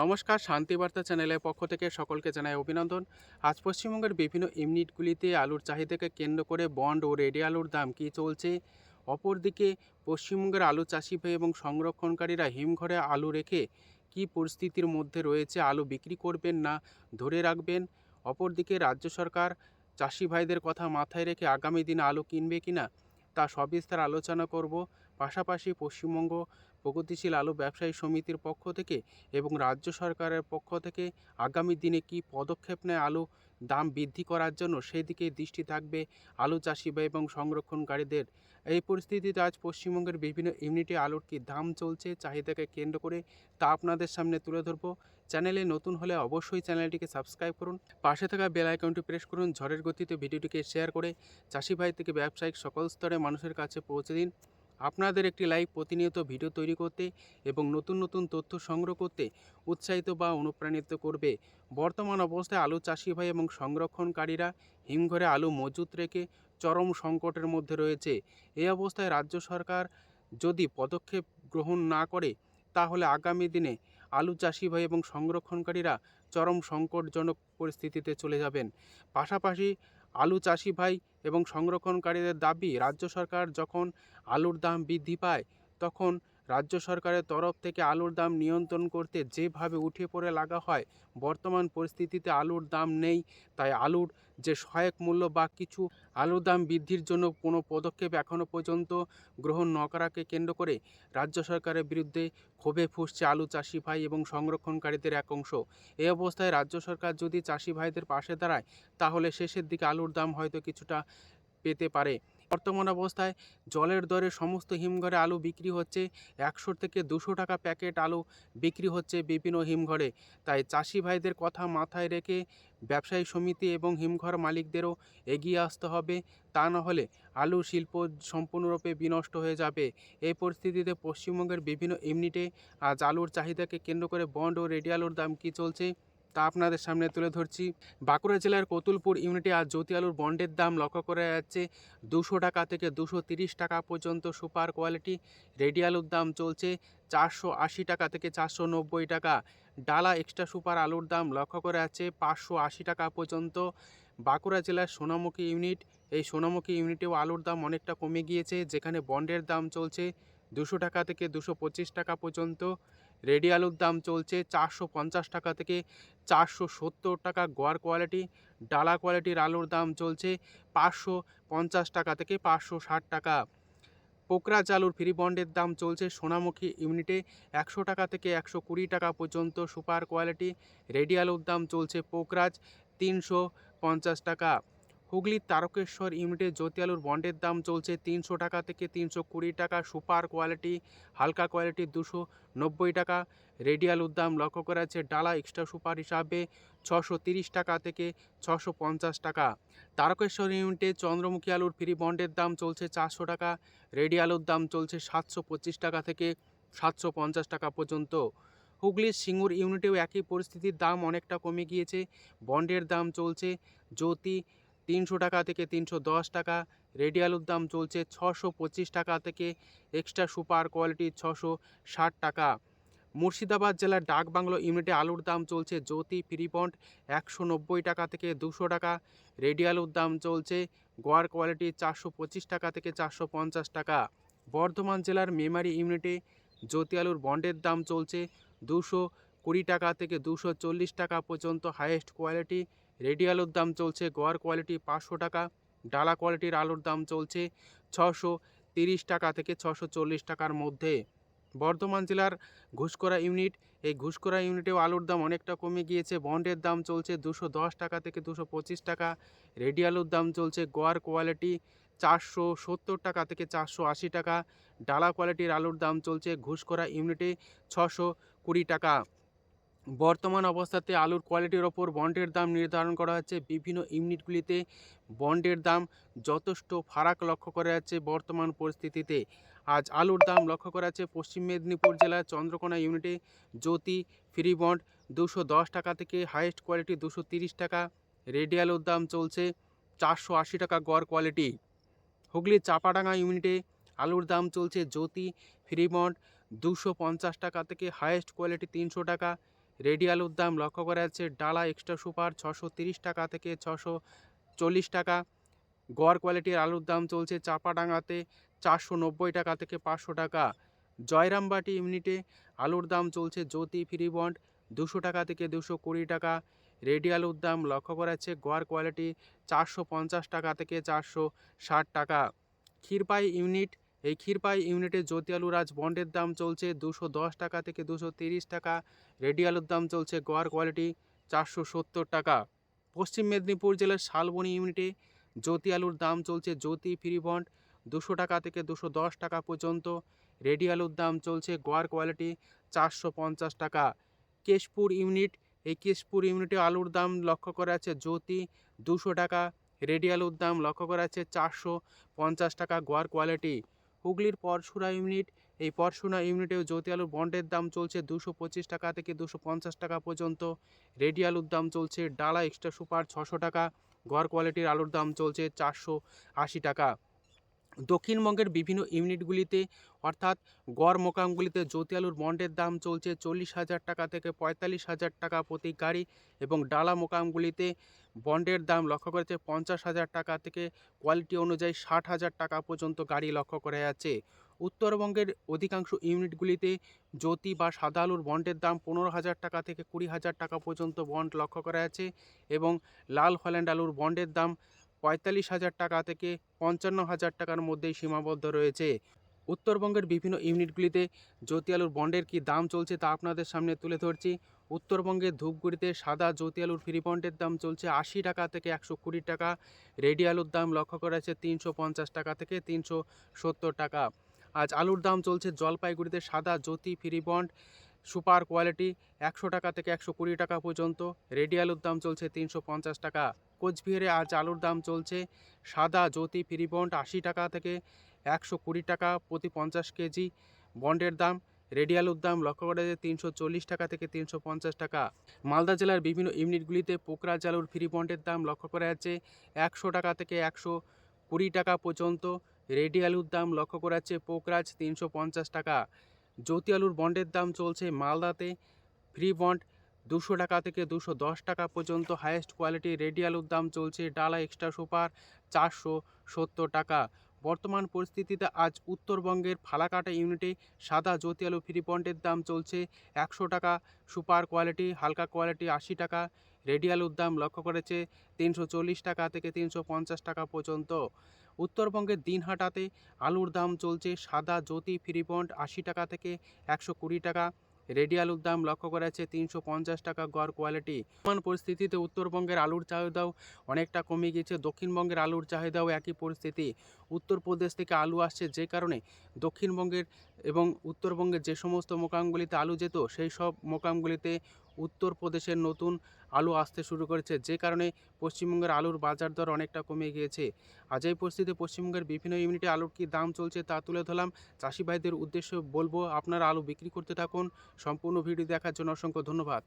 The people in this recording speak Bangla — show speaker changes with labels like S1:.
S1: নমস্কার শান্তিবার্তা চ্যানেলের পক্ষ থেকে সকলকে জানাই অভিনন্দন। আজ পশ্চিমবঙ্গের বিভিন্ন ইউনিটগুলিতে আলুর চাহিদাকে কেন্দ্র করে বন্ড ও রেডি আলুর দাম কী চলছে? অপরদিকে, পশ্চিমবঙ্গের আলু চাষি ভাই এবং সংরক্ষণকারীরা হিমঘরে আলু রেখে কী পরিস্থিতির মধ্যে রয়েছে, আলু বিক্রি করবেন না, ধরে রাখবেন? অপরদিকে, রাজ্য সরকার চাষি ভাইদের কথা মাথায় রেখে আগামী দিনে আলু কিনবে কিনা, তা সবিস্তার আলোচনা করব। পাশাপাশি পশ্চিমবঙ্গ প্রগতিশীল আলু ব্যবসায়ী সমিতির পক্ষ থেকে এবং রাজ্য সরকারের পক্ষ থেকে আগামী দিনে কি পদক্ষেপ নেয় আলু দাম বৃদ্ধি করার জন্য? সেই দিকে দৃষ্টি থাকবে আলু চাষি এবং সংরক্ষণকারীদের। এই পরিস্থিতিতে আজ পশ্চিমবঙ্গের বিভিন্ন ইউনিটে আলুর কি দাম চলছে চাহিদাকে কেন্দ্র করে তা আপনাদের সামনে তুলে ধরবো। চ্যানেলে নতুন হলে অবশ্যই চ্যানেলটিকে সাবস্ক্রাইব করুন। পাশে থাকা বেল আইকনটি প্রেস করুন। ঝড়ের গতিতে ভিডিওটিকে শেয়ার করে চাষি ভাই থেকে ব্যবসায়িক সকল স্তরে মানুষের কাছে পৌঁছে দিন। আপনাদের একটি লাইভ প্রতিনিয়ত ভিডিও তৈরি করতে এবং নতুন নতুন তথ্য সংগ্রহ করতে উৎসাহিত বা অনুপ্রাণিত করবে। বর্তমান অবস্থায় আলু চাষি ভাই এবং সংরক্ষণকারীরা হিমঘরে আলু মজুত রেখে চরম সংকটের মধ্যে রয়েছে। এই অবস্থায় রাজ্য সরকার যদি পদক্ষেপ গ্রহণ না করে, তাহলে আগামী দিনে আলু চাষি ভাই এবং সংরক্ষণকারীরা চরম সংকটজনক পরিস্থিতিতে চলে যাবেন। পাশাপাশি আলু চাষি ভাই এবং সংরক্ষণকারীদের দাবি রাজ্য সরকার যখন আলুর দাম বৃদ্ধি পায় তখন রাজ্য সরকারের তরফ থেকে আলুর দাম নিয়ন্ত্রণ করতে যেভাবে উঠে পড়ে লাগা হয়, বর্তমান পরিস্থিতিতে আলুর দাম নেই। তাই আলুর যে সহায়ক মূল্য বা কিছু আলুর দাম বৃদ্ধির জন্য কোনো পদক্ষেপ এখনও পর্যন্ত গ্রহণ ন করাকে কেন্দ্র করে রাজ্য সরকারের বিরুদ্ধে ক্ষোভে ফুসছে আলু চাষি ভাই এবং সংরক্ষণকারীদের এক অংশ। এই অবস্থায় রাজ্য সরকার যদি চাষি ভাইদের পাশে দাঁড়ায়, তাহলে শেষের দিকে আলুর দাম হয়তো কিছুটা পেতে পারে। বর্তমান অবস্থায় জলের দরে সমস্ত হিমঘরে আলু বিক্রি হচ্ছে একশো থেকে দুশো টাকা প্যাকেট আলু বিক্রি হচ্ছে বিভিন্ন হিমঘরে। তাই চাষি ভাইদের কথা মাথায় রেখে ব্যবসায়ী সমিতি এবং হিমঘর মালিকদেরও এগিয়ে আসতে হবে। তা না হলে আলু শিল্প সম্পূর্ণরূপে বিনষ্ট হয়ে যাবে। এই পরিস্থিতিতে পশ্চিমবঙ্গের বিভিন্ন ইউনিটে আজ আলুর চাহিদাকে কেন্দ্র করে বন্ড ও রেডি আলুর দাম কী চলছে তা আপনাদের সামনে তুলে ধরছি। বাঁকুড়া জেলার কতুলপুর ইউনিটে আজ জ্যোতি আলুর বন্ডের দাম লক্ষ্য করা যাচ্ছে। দুশো টাকা থেকে দুশো তিরিশ টাকা পর্যন্ত সুপার কোয়ালিটি। রেডি আলুর দাম চলছে চারশো আশি টাকা থেকে চারশো নব্বই টাকা। ডালা এক্সট্রা সুপার আলুর দাম লক্ষ্য করা যাচ্ছে পাঁচশো আশি টাকা পর্যন্ত। বাঁকুড়া জেলার সোনামুখী ইউনিট, এই সোনামুখী ইউনিটেও আলুর দাম অনেকটা কমে গিয়েছে, যেখানে বন্ডের দাম চলছে দুশো টাকা থেকে দুশো পঁচিশ টাকা পর্যন্ত। রেডি আলুর দাম চলছে চারশো পঞ্চাশ টাকা থেকে চারশো সত্তর টাকা। গোয়ার কোয়ালিটি ডালা কোয়ালিটির আলুর দাম চলছে পাঁচশো পঞ্চাশ টাকা থেকে পাঁচশো ষাট টাকা। পোকরাজ আলুর ফ্রি বন্ডের দাম চলছে সোনামুখী ইউনিটে একশো টাকা থেকে একশো কুড়ি টাকা পর্যন্ত। সুপার কোয়ালিটি রেডি আলুর দাম চলছে পোকরাজ তিনশো পঞ্চাশ টাকা। হুগলির তারকেশ্বর ইউনিটে জ্যোতি আলুর বন্ডের দাম চলছে তিনশো টাকা থেকে তিনশো কুড়ি টাকা। সুপার কোয়ালিটি, হালকা কোয়ালিটি দুশো নব্বই টাকা। রেডি আলুর দাম লক্ষ্য করা যাচ্ছে ডালা এক্সট্রা সুপার হিসাবে ছশো তিরিশ টাকা থেকে ছশো পঞ্চাশ টাকা। তারকেশ্বর ইউনিটে চন্দ্রমুখী আলুর ফ্রি বন্ডের দাম চলছে চারশো টাকা। রেডি আলুর দাম চলছে সাতশো পঁচিশ টাকা থেকে সাতশো পঞ্চাশ টাকা পর্যন্ত। হুগলির সিঙ্গুর ইউনিটেও একই পরিস্থিতির দাম অনেকটা কমে গিয়েছে। বন্ডের দাম চলছে জ্যোতি তিনশো টাকা থেকে তিনশো দশ টাকা। রেডি আলুর দাম চলছে ছশো পঁচিশ টাকা থেকে এক্সট্রা সুপার কোয়ালিটি ছশো ষাট টাকা। মুর্শিদাবাদ জেলার ডাক বাংলো ইউনিটে আলুর দাম চলছে জ্যোতি ফ্রিপন্ট একশো নব্বই টাকা থেকে দুশো টাকা। রেডি আলুর দাম চলছে গোয়ার কোয়ালিটি চারশো পঁচিশ টাকা থেকে চারশো পঞ্চাশ টাকা। বর্ধমান জেলার মেমারি ইউনিটে জ্যোতি আলুর বন্ডের দাম চলছে দুশো কুড়ি টাকা থেকে দুশো চল্লিশ টাকা পর্যন্ত হাইয়েস্ট কোয়ালিটি। রেডি আলুর দাম চলছে গোয়ার কোয়ালিটি পাঁচশো টাকা, ডালা কোয়ালিটির আলুর দাম চলছে ছশো তিরিশ টাকা থেকে ছশো চল্লিশ টাকার মধ্যে। বর্ধমান জেলার ঘুষকরা ইউনিট, এই ঘুষকরা ইউনিটেও আলুর দাম অনেকটা কমে গিয়েছে। বন্ডের দাম চলছে দুশো দশ টাকা থেকে দুশো পঁচিশ টাকা। রেডি আলুর দাম চলছে গোয়ার কোয়ালিটি চারশো সত্তর টাকা থেকে চারশো আশি টাকা। ডালা কোয়ালিটির আলুর দাম চলছে ঘুষকরা ইউনিটে ছশো কুড়ি টাকা। বর্তমান অবস্থাতে আলুর কোয়ালিটির ওপর বন্ডের দাম নির্ধারণ করা হচ্ছে। বিভিন্ন ইউনিটগুলিতে বন্ডের দাম যথেষ্ট ফারাক লক্ষ্য করা যাচ্ছে বর্তমান পরিস্থিতিতে। আজ আলুর দাম লক্ষ্য করা যাচ্ছে পশ্চিম মেদিনীপুর জেলার চন্দ্রকোনা ইউনিটে জ্যোতি ফ্রি বন্ড দুশো টাকা থেকে হাইয়েস্ট কোয়ালিটি দুশো টাকা। রেডি আলুর দাম চলছে চারশো আশি টাকা গড় কোয়ালিটি হুগলির চাপাডাঙ্গা ইউনিটে আলুর দাম চলছে জ্যোতি ফ্রি বন্ড দুশো টাকা থেকে হাইয়েস্ট কোয়ালিটি তিনশো টাকা। রেডি আলুর দাম লক্ষ্য করা যাচ্ছে ডালা এক্সট্রা সুপার ছশো টাকা থেকে ছশো চল্লিশ টাকা। গড় কোয়ালিটির আলুর দাম চলছে চাপাডাঙ্গাতে চারশো নব্বই টাকা থেকে পাঁচশো টাকা। জয়রামবাটি ইউনিটে আলুর দাম চলছে জ্যোতি ফ্রি বন্ড দুশো টাকা থেকে দুশো কুড়ি টাকা। রেডি আলুর দাম লক্ষ্য করা যাচ্ছে গড় কোয়ালিটি চারশো পঞ্চাশ টাকা থেকে চারশো ষাট টাকা। ক্ষীরপাই ইউনিট এই ক্ষীরপাই ইউনিটে জ্যোতি আলুর আজ বন্ডের দাম চলছে দুশো দশ টাকা থেকে দুশো তিরিশ টাকা। রেডি আলুর দাম চলছে গোয়ার কোয়ালিটি চারশো সত্তর টাকা। পশ্চিম মেদিনীপুর জেলার শালবনি ইউনিটে জ্যোতি আলুর দাম চলছে জ্যোতি ফ্রি বন্ড দুশো টাকা থেকে দুশো দশ টাকা পর্যন্ত। রেডি আলুর দাম চলছে গোয়ার কোয়ালিটি চারশো পঞ্চাশ টাকা। কেশপুর ইউনিট, এই কেশপুর ইউনিটে আলুর দাম লক্ষ্য করা আছে জ্যোতি দুশো টাকা। রেডি আলুর দাম লক্ষ্য করা আছে চারশো পঞ্চাশ টাকা গোয়ার কোয়ালিটি। হুগলির পরশুরা ইউনিট, এই পরশুরা ইউনিটেও জ্যোতি আলুর বন্ডের দাম চলছে দুশো পঁচিশ টাকা থেকে দুশো পঞ্চাশ টাকা পর্যন্ত। রেডি আলুর দাম চলছে ডালা এক্সট্রা সুপার ছশো টাকা, গড় কোয়ালিটির আলুর দাম চলছে চারশো আশি টাকা। দক্ষিণবঙ্গের বিভিন্ন ইউনিটগুলিতে, অর্থাৎ গড় মোকামগুলিতে জ্যোতি আলুর বন্ডের দাম চলছে চল্লিশ হাজার টাকা থেকে পঁয়তাল্লিশ হাজার টাকা প্রতি গাড়ি এবং ডালা মোকামগুলিতে বন্ডের দাম লক্ষ্য করেছে পঞ্চাশ হাজার টাকা থেকে কোয়ালিটি অনুযায়ী ষাট হাজার টাকা পর্যন্ত গাড়ি লক্ষ্য করা যাচ্ছে। উত্তরবঙ্গের অধিকাংশ ইউনিটগুলিতে জ্যোতি বা সাদা আলুর বন্ডের দাম পনেরো হাজার টাকা থেকে কুড়ি হাজার টাকা পর্যন্ত বন্ড লক্ষ্য করা যাচ্ছে এবং লাল হল্যান্ড আলুর বন্ডের দাম পঁয়তাল্লিশ হাজার টাকা থেকে পঞ্চান্ন হাজার টাকার মধ্যেই সীমাবদ্ধ রয়েছে। উত্তরবঙ্গের বিভিন্ন ইউনিটগুলিতে জ্যোতি আলুর বন্ডের কী দাম চলছে তা আপনাদের সামনে তুলে ধরছি। উত্তরবঙ্গের ধূপগুড়িতে সাদা জ্যোতি আলুর ফ্রি বন্ডের দাম চলছে আশি টাকা থেকে একশো কুড়ি টাকা। রেডি আলুর দাম লক্ষ্য করা যাচ্ছে তিনশো পঞ্চাশ টাকা থেকে তিনশো সত্তর টাকা। আজ আলুর দাম চলছে জলপাইগুড়িতে সাদা Jyoti free bond. Super quality একশো টাকা থেকে একশো কুড়ি টাকা পর্যন্ত। রেডি আলুর দাম চলছে তিনশো পঞ্চাশ টাকা। কোচবিহারে আজ আলুর দাম চলছে সাদা জ্যোতি ফ্রি বন্ড আশি টাকা থেকে একশো কুড়ি টাকা প্রতি পঞ্চাশ কেজি। বন্ডের দাম, রেডি আলুর দাম লক্ষ্য করা যায় তিনশো চল্লিশ টাকা থেকে তিনশো পঞ্চাশ টাকা। মালদা জেলার বিভিন্ন ইউনিটগুলিতে পোকরাজ আলুর ফ্রি বন্ডের দাম লক্ষ্য করা যাচ্ছে একশো টাকা থেকে একশো কুড়ি টাকা পর্যন্ত। রেডি আলুর দাম লক্ষ্য করা যাচ্ছে পোকরাজ তিনশো পঞ্চাশ টাকা। জ্যোতি আলুর বন্ডের দাম চলছে মালদাতে। ফ্রি বন্ড দুশো টাকা থেকে দুশো দশ টাকা পর্যন্ত। হায়েস্ট কোয়ালিটি রেডি আলুর দাম চলছে ডালা এক্সট্রা সুপার চারশো সত্তর টাকা। বর্তমান পরিস্থিতিতে আজ উত্তরবঙ্গের ফালাকাটা ইউনিটে সাদা জ্যোতি আলু ফ্রি বন্ডের দাম চলছে একশো টাকা, সুপার কোয়ালিটি, হালকা কোয়ালিটি আশি টাকা। রেডি আলুর দাম লক্ষ্য করেছে তিনশো চল্লিশ টাকা থেকে তিনশো পঞ্চাশ টাকা পর্যন্ত। উত্তরবঙ্গের দিনহাটাতে আলুর দাম চলছে সাদা জ্যোতি ফ্রি বন্ড আশি টাকা থেকে একশো কুড়ি টাকা। রেডি আলুর দাম লক্ষ্য করা যাচ্ছে তিনশো পঞ্চাশ টাকা গড় কোয়ালিটি। বর্তমান পরিস্থিতিতে উত্তরবঙ্গের আলুর চাহিদাও অনেকটা কমে গিয়েছে। দক্ষিণবঙ্গের আলুর চাহিদাও একই পরিস্থিতি। উত্তরপ্রদেশ থেকে আলু আসছে যে কারণে দক্ষিণবঙ্গের এবং উত্তরবঙ্গের যে সমস্ত মোকামগুলিতে আলু যেত, সেই সব মোকামগুলিতে উত্তরপ্রদেশের নতুন আলু আসতে শুরু করেছে। যে কারণে পশ্চিমবঙ্গের আলুর বাজার দর অনেকটা কমে গিয়েছে। আজ এই পরিস্থিতিতে পশ্চিমবঙ্গের বিভিন্ন ইউনিটে আলুর কী দাম চলছে তা তুলে ধরলাম। চাষিভাইদের উদ্দেশ্যে বলব, আপনারা আলু বিক্রি করতে থাকুন। সম্পূর্ণ ভিডিও দেখার জন্য অসংখ্য ধন্যবাদ।